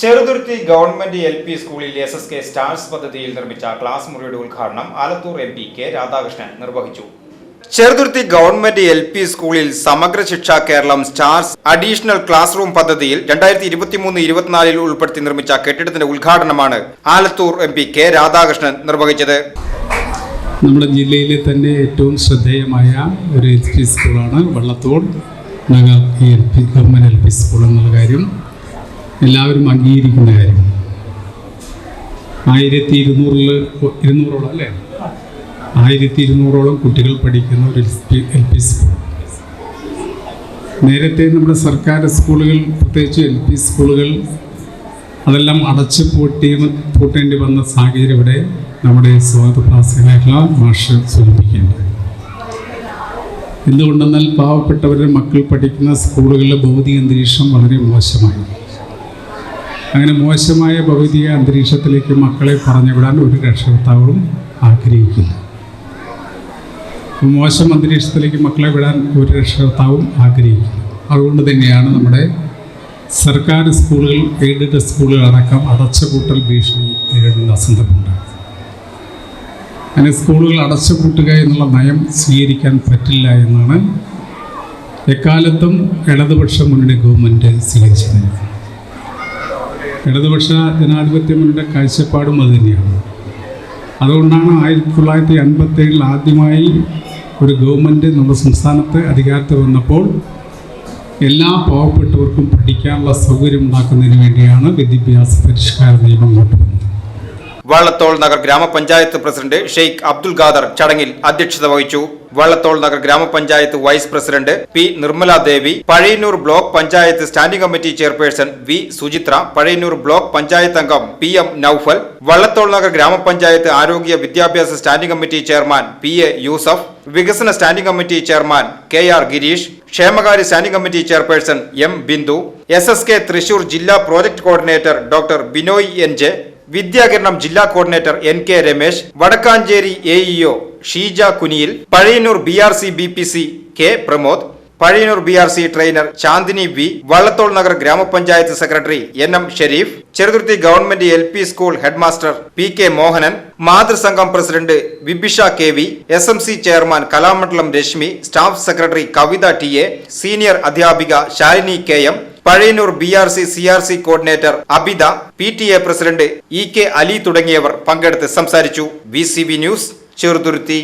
Cheruthuruthy government L P സ്കൂളിൽ S S K stars പദ്ധതിയിൽ നിർമ്മിച്ച ക്ലാസ് മുറിയുടെ ഉദ്ഘാടനം Alathur M P K Radhakrishnan നിർവഹിച്ചു. ചെറുതുരുത്തി ഗവൺമെന്റ് എൽ പി സ്കൂളിൽ Samagra Shiksha Keralam stars additional class room പദ്ധതിയിൽ രണ്ടായിരത്തി ഇരുപത്തിമൂന്ന് ഇരുപത്തിനാലിൽ ഉൾപ്പെടുത്തി നിർമ്മിച്ച കെട്ടിടത്തിന്റെ ഉദ്ഘാടനമാണ് Alathur M P K Radhakrishnan നിർവഹിച്ചത്. നമ്മുടെ ജില്ലയിലെ തന്നെ ഏറ്റവും ശ്രദ്ധേയമായ ഒരു എൽ പി സ്കൂളാണ് വള്ളത്തോൾ നഗർ ഈ L P government L P school എന്നുള്ള കാര്യം. എല്ലാവരും അംഗീകരിക്കുന്ന കാര്യം. ആയിരത്തി ഇരുന്നൂറിൽ ഇരുന്നൂറോളം അല്ലേ? ആയിരത്തി ഇരുന്നൂറോളം കുട്ടികൾ പഠിക്കുന്ന ഒരു എൽ പി സ്കൂൾ. നേരത്തെ നമ്മുടെ സർക്കാർ സ്കൂളുകൾ പ്രത്യേകിച്ച് എൽ പി സ്കൂളുകൾ അതെല്ലാം അടച്ചു പൂട്ടി പൂട്ടേണ്ടി വന്ന സാഹചര്യം ഇവിടെ നമ്മുടെ സ്വാതപ്രാസികളായിട്ടുള്ള മാഷ് സൂചിപ്പിക്കേണ്ടത് എന്തുകൊണ്ടെന്നാൽ പാവപ്പെട്ടവരുടെ മക്കൾ പഠിക്കുന്ന സ്കൂളുകളിലെ ഭൗതിക അന്തരീക്ഷം വളരെ മോശമായി അങ്ങനെ മോശമായ ഭൗതിക അന്തരീക്ഷത്തിലേക്ക് മക്കളെ പറഞ്ഞുവിടാൻ ഒരു രക്ഷകർത്താവും ആഗ്രഹിക്കില്ല. മോശം അന്തരീക്ഷത്തിലേക്ക് മക്കളെ വിടാൻ ഒരു രക്ഷകർത്താവും ആഗ്രഹിക്കില്ല. അതുകൊണ്ട് തന്നെയാണ് നമ്മുടെ സർക്കാർ സ്കൂളുകൾ എയ്ഡഡ് സ്കൂളുകൾ അടക്കം അടച്ചുപൂട്ടൽ ഭീഷണി നേരിടുന്ന സന്ദർഭമുണ്ട്. അങ്ങനെ സ്കൂളുകൾ അടച്ചുപൂട്ടുക എന്നുള്ള നയം സ്വീകരിക്കാൻ പറ്റില്ല എന്നാണ് എക്കാലത്തും ഇടതുപക്ഷ മുന്നണി ഗവൺമെന്റ് സ്വീകരിച്ചത് ഇടതുപക്ഷ ജനാധിപത്യ മുന്നണിയുടെ കാഴ്ചപ്പാടും അത് തന്നെയാണ്. അതുകൊണ്ടാണ് ആയിരത്തി തൊള്ളായിരത്തി അൻപത്തേഴിൽ ആദ്യമായി ഒരു ഗവൺമെന്റ് നമ്മുടെ സംസ്ഥാനത്ത് അധികാരത്തിൽ വന്നപ്പോൾ എല്ലാ പാവപ്പെട്ടവർക്കും പഠിക്കാനുള്ള സൗകര്യം ഉണ്ടാക്കുന്നതിന് വേണ്ടിയാണ് വിദ്യാഭ്യാസ പരിഷ്കാര നിയമം കൊണ്ടുവന്നത്. വള്ളത്തോൾ നഗർ ഗ്രാമപഞ്ചായത്ത് പ്രസിഡന്റ് ഷെയ്ഖ് അബ്ദുൽ ഖാദർ ചടങ്ങിൽ അധ്യക്ഷത വഹിച്ചു. വള്ളത്തോൾ നഗർ ഗ്രാമപഞ്ചായത്ത് vice president P Nirmala Devi Pazhayannur block panchayat standing committee chairperson V Suchitra Pazhayannur block panchayat അംഗം പി എം നൌഫൽ വള്ളത്തോൾ നഗർ ഗ്രാമപഞ്ചായത്ത് ആരോഗ്യ വിദ്യാഭ്യാസ standing committee chairman P A Yusuf വികസന standing committee chairman K R Girish ക്ഷേമകാര്യ standing committee chairperson M Bindu S S K Thrissur ജില്ലാ project coordinator doctor Binoy N J Vidyakiranam ജില്ലാ coordinator N K Ramesh Vadakkanchery A Sheeja Kuniyil Pazhayannur B R C B P C K Pramod Pazhayannur B R C trainer Chandini V Vallathol Nagar ഗ്രാമപഞ്ചായത്ത് secretary N M Sherif Cheruthuruthy government L P school headmaster P K Mohanan മാതൃസംഘം president Vibisha K V S M C chairman Kalamandalam Reshmi staff secretary Kavitha T A senior അധ്യാപിക Shalini K M Pazhayannur B R C C R C coordinator Abitha P T A president E K Ali തുടങ്ങിയവർ പങ്കെടുത്ത് സംസാരിച്ചു. V C B news Cheruthuruthy.